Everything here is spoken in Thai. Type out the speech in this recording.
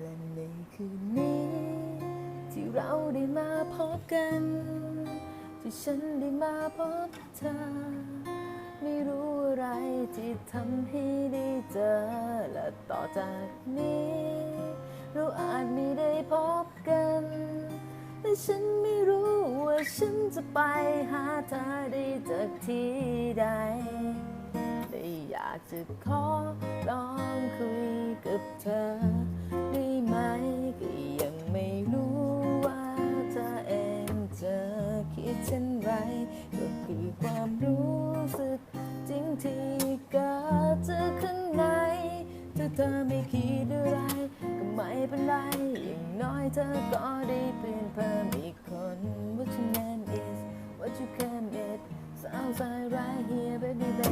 และในคืนนี้ ที่เราได้มาพบกัน ที่ฉันได้มาพบเธอ ไม่รู้อะไรที่ทำให้ได้เจอ และต่อจากนี้ เราอาจไม่ได้พบกันแต่ฉันไม่รู้ว่าฉันจะไปหาเธอได้จากที่ใดได้อยากจะขอลองคุย เช่นไรก็คือความรู้สึก จริงที่เกิดจากข้างในถ้าเธอไม่คิดอะไร ก็ไม่เป็นไร อย่างน้อยเธอก็ได้เปลี่ยนเพิ่มอีกคน What your name is What you can get Sounds like right here baby baby